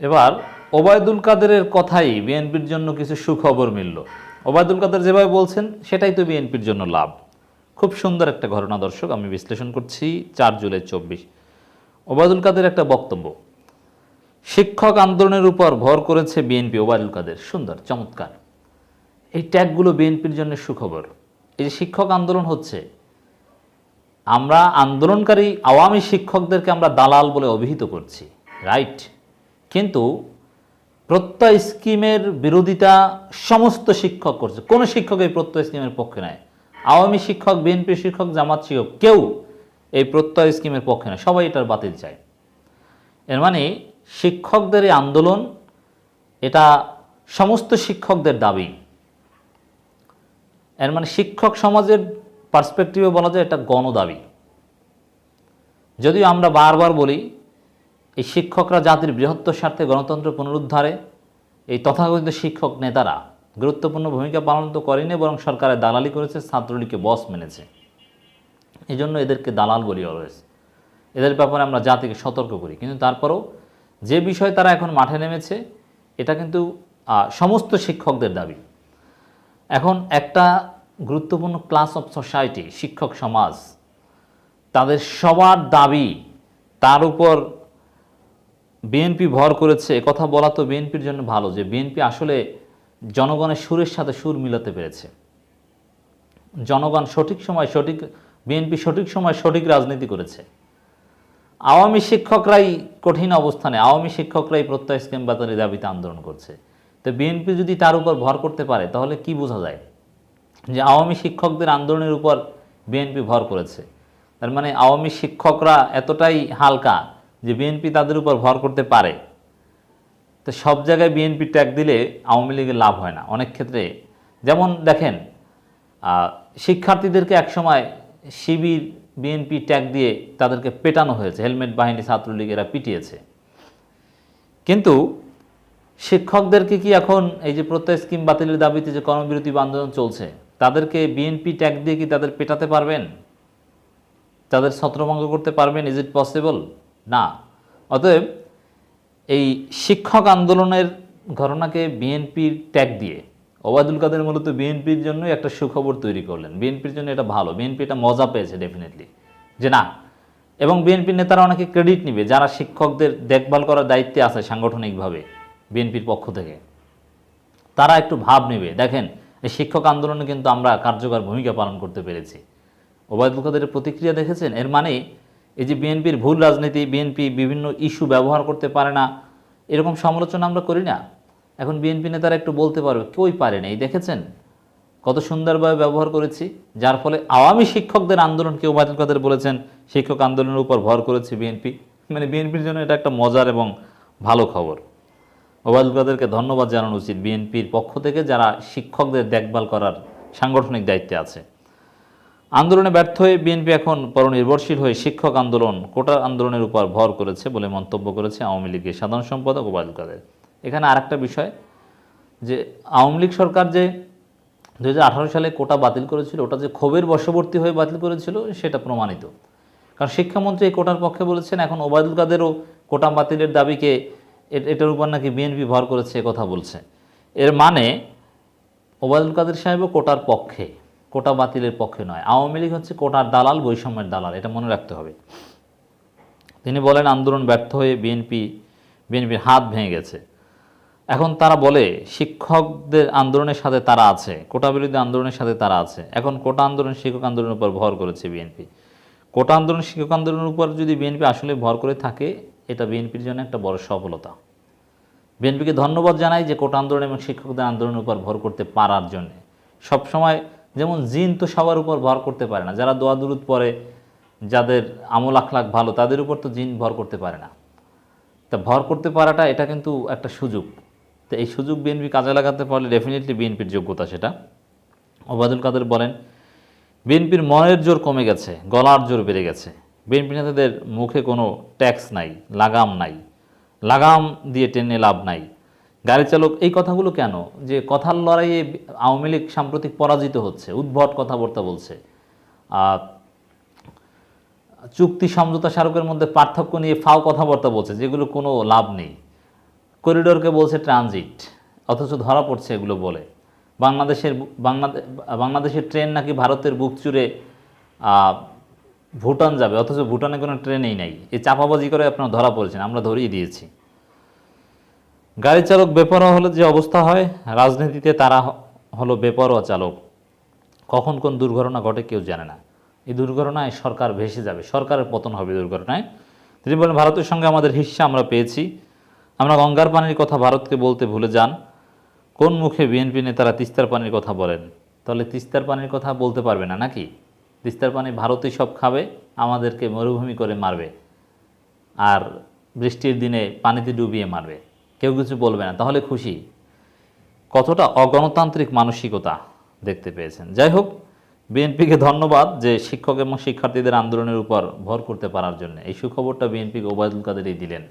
এবার ওবায়দুল কাদেরের কথাই বিএনপির জন্য কিছু সুখবর মিলল। ওবায়দুল কাদের যেভাবে বলছেন, সেটাই তো বিএনপির জন্য লাভ। খুব সুন্দর একটা ঘটনা দর্শক, আমি বিশ্লেষণ করছি চার জুলাই চব্বিশ। ওবায়দুল কাদের একটা বক্তব্য, শিক্ষক আন্দোলনের উপর ভর করেছে বিএনপি ওবায়দুল কাদের। সুন্দর, চমৎকার। এই ট্যাগগুলো বিএনপির জন্য সুখবর। এই যে শিক্ষক আন্দোলন হচ্ছে, আমরা আন্দোলনকারী আওয়ামী শিক্ষকদেরকে আমরা দালাল বলে অভিহিত করছি, রাইট? কিন্তু প্রত্যয় স্কিমের বিরোধিতা সমস্ত শিক্ষক করছে। কোনো শিক্ষক এই প্রত্যয় স্কিমের পক্ষে নেয় আওয়ামী শিক্ষক, বিএনপি শিক্ষক, জামাত শিক্ষক, কেউ এই প্রত্যয় স্কিমের পক্ষে নয় সবাই এটার বাতিল চায়। এর মানে শিক্ষকদের এই আন্দোলন, এটা সমস্ত শিক্ষকদের দাবি। এর মানে শিক্ষক সমাজের পার্সপেক্টিভে বলা যায় এটা গণদাবি। যদিও আমরা বারবার বলি এই শিক্ষকরা জাতির বৃহত্তর স্বার্থে গণতন্ত্র পুনরুদ্ধারে, এই তথাকথিত শিক্ষক নেতারা গুরুত্বপূর্ণ ভূমিকা পালন তো করেনি, বরং সরকারের দালালি করেছে, ছাত্রলীগকে বস মেনেছে। এই জন্য এদেরকে দালাল বলি অলওয়েজ এদের ব্যাপারে আমরা জাতিকে সতর্ক করি। কিন্তু তারপরও যে বিষয় তারা এখন মাঠে নেমেছে, এটা কিন্তু সমস্ত শিক্ষকদের দাবি। এখন একটা গুরুত্বপূর্ণ ক্লাস অফ সোসাইটি শিক্ষক সমাজ, তাদের সবার দাবি তার উপর বিএনপি ভর করেছে কথা বলা তো বিএনপির জন্য ভালো যে বিএনপি আসলে জনগণের সুরের সাথে সুর মিলাতে পেরেছে। জনগণ সঠিক সময় সঠিক, বিএনপি সঠিক সময় সঠিক রাজনীতি করেছে। আওয়ামী শিক্ষকরাই কঠিন অবস্থানে, আওয়ামী শিক্ষকরাই প্রত্যয় স্কিম বাতিলের দাবিতে আন্দোলন করছে। তো বিএনপি যদি তার উপর ভর করতে পারে, তাহলে কি বোঝা যায়? যে আওয়ামী শিক্ষকদের আন্দোলনের উপর বিএনপি ভর করেছে। তার মানে আওয়ামী শিক্ষকরা এতটাই হালকা যে বিএনপি তাদের উপর ভর করতে পারে। তো সব জায়গায় বিএনপি ট্যাগ দিলে আওয়ামী লীগের লাভ হয় না। অনেক ক্ষেত্রে যেমন দেখেন শিক্ষার্থীদেরকে একসময় শিবির বিএনপি ট্যাগ দিয়ে তাদেরকে পেটানো হয়েছে। হেলমেট বাহিনী ছাত্রলীগ এরা পিটিয়েছে। কিন্তু শিক্ষকদেরকে কি এখন এই যে প্রত্যয় স্কিম বাতিলের দাবিতে যে কর্মবিরতি আন্দোলন চলছে, তাদেরকে বিএনপি ট্যাগ দিয়ে কি তাদের পেটাতে পারবেন? তাদের ছত্রভঙ্গ করতে পারবেন? ইজ ইট পসিবল না। অতএব এই শিক্ষক আন্দোলনের ঘটনাকে বিএনপির ট্যাগ দিয়ে ওবায়দুল কাদের মূলত বিএনপির জন্য একটা সুখবর তৈরি করলেন। বিএনপির জন্য এটা ভালো। বিএনপি এটা মজা পেয়েছে ডেফিনেটলি যে না, এবং বিএনপির নেতারা অনেকে ক্রেডিট নিবে, যারা শিক্ষকদের দেখভাল করার দায়িত্বে আছে সাংগঠনিকভাবে বিএনপির পক্ষ থেকে। তারা একটু ভাব নেবে। দেখেন, এই শিক্ষক আন্দোলনে কিন্তু আমরা কার্যকর ভূমিকা পালন করতে পেরেছি। ওবায়দুল কাদেরের প্রতিক্রিয়া দেখেছেন? এর মানে এই যে বিএনপির ভুল রাজনীতি, বিএনপি বিভিন্ন ইস্যু ব্যবহার করতে পারে না, এরকম সমালোচনা আমরা করি না। এখন বিএনপি নেতারা একটু বলতে পারবে কেউই পারে না? এই দেখেছেন? কত সুন্দরভাবে ব্যবহার করেছি, যার ফলে আওয়ামী শিক্ষকদের আন্দোলনকে ওবায়দুল কাদের বলেছেন, শিক্ষক আন্দোলনের উপর ভর করেছে বিএনপি। মানে বিএনপির জন্য এটা একটা মজার এবং ভালো খবর। ওবায়দুল কাদেরকে ধন্যবাদ জানানো উচিত বিএনপির পক্ষ থেকে, যারা শিক্ষকদের দেখভাল করার সাংগঠনিক দায়িত্বে আছে। আন্দোলনে ব্যর্থ হয়ে বিএনপি এখন পরনির্ভরশীল হয়ে শিক্ষক আন্দোলন কোটা আন্দোলনের উপর ভর করেছে বলে মন্তব্য করেছে আওয়ামী লীগের সাধারণ সম্পাদক ওবায়দুল কাদের। এখানে আরেকটা বিষয়, যে আওয়ামী লীগ সরকার যে দু হাজার আঠারো সালে কোটা বাতিল করেছিল, ওটা যে ক্ষোভের বশবর্তী হয়ে বাতিল করেছিল, সেটা প্রমাণিত। কারণ শিক্ষামন্ত্রী এই কোটার পক্ষে বলেছেন, এখন ওবায়দুল কাদেরও কোটা বাতিলের দাবিকে এটার উপর নাকি বিএনপি ভর করেছে কথা বলছে। এর মানে ওবায়দুল কাদের সাহেবও কোটার পক্ষে। কোটা বাতিলের পক্ষে নয়। আওয়ামী লীগ হচ্ছে কোটার দালাল, বৈষম্যের দালাল, এটা মনে রাখতে হবে। তিনি বলেন, আন্দোলন ব্যর্থ হয়ে বিএনপি, বিএনপির হাত ভেঙে গেছে। এখন তারা বলে, শিক্ষকদের আন্দোলনের সাথে তারা আছে, কোটা বিরোধী আন্দোলনের সাথে তারা আছে। এখন কোটা আন্দোলন শিক্ষক আন্দোলনের উপর ভর করেছে বিএনপি। কোটা আন্দোলন শিক্ষক আন্দোলনের উপর যদি বিএনপি আসলে ভর করে থাকে, এটা বিএনপির জন্য একটা বড় সফলতা। বিএনপিকে ধন্যবাদ জানাই যে কোটা আন্দোলন এবং শিক্ষকদের আন্দোলনের উপর ভর করতে পারার জন্য। সবসময় যেমন জিন তো সবার উপর ভর করতে পারে না। যারা দোয়া দুরুদ পরে যাদের আমল আখলাখ ভালো, তাদের উপর তো জিন ভর করতে পারে না। তা ভর করতে পারাটা এটা কিন্তু একটা সুযোগ। তো এই সুযোগ বিএনপি কাজে লাগাতে পারলে ডেফিনেটলি বিএনপির যোগ্যতা সেটা। ওবায়দুল কাদের বলেন, বিএনপির মনের জোর কমে গেছে, গলার জোর বেড়ে গেছে। বিএনপি নেতাদের মুখে কোনো ট্যাক্স নাই, লাগাম নাই। লাগাম দিয়ে টেনে লাভ নাই। গাড়ি চালক এই কথাগুলো কেন? যে কথার লড়াইয়ে আওয়ামী লীগ সাম্প্রতিক পরাজিত হচ্ছে, উদ্ভট কথাবার্তা বলছে। চুক্তি সমঝোতা স্মারকের মধ্যে পার্থক্য নিয়ে ফাও কথাবার্তা বলছে, যেগুলো কোনো লাভ নেই। করিডোরকে বলছে ট্রানজিট, অথচ ধরা পড়ছে এগুলো বলে। বাংলাদেশের বু- বাংলাদে- বাংলাদেশের ট্রেন নাকি ভারতের বুক চুরে ভুটান যাবে, অথচ ভুটানে কোনো ট্রেনেই নাই। এই চাপাবাজি করে আপনারা ধরা পড়েছেন, আমরা ধরিয়ে দিয়েছি। গাড়ি চালক বেপরোয়া হলে যে অবস্থা হয়, রাজনীতিতে তারা হলো বেপরোয়া চালক। কখন কোন দুর্ঘটনা ঘটে কেউ জানে না। এই দুর্ঘটনায় সরকার ভেসে যাবে, সরকারের পতন হবে দুর্ঘটনায়। তিনি বলেন ভারতের সঙ্গে আমাদের হিস্সা আমরা পেয়েছি। আমরা গঙ্গার পানির কথা ভারতকে বলতে ভুলে যান। কোন মুখে বিএনপি নেতারা তিস্তার পানির কথা বলেন? তাহলে তিস্তার পানির কথা বলতে পারবে না নাকি? তিস্তার পানি ভারতই সব খাবে, আমাদেরকে মরুভূমি করে মারবে। আর বৃষ্টির দিনে পানিতে ডুবিয়ে মারবে। কেউ কিছু বলবে না, তাহলে খুশি। কতটা অগণতান্ত্রিক মানসিকতা দেখতে পেয়েছেন। যাই হোক, বিএনপিকে ধন্যবাদ যে শিক্ষক এবং শিক্ষার্থীদের আন্দোলনের উপর ভর করতে পারার জন্য। এই সুখবরটা বিএনপিকে ওবায়দুল কাদেরই দিলেন।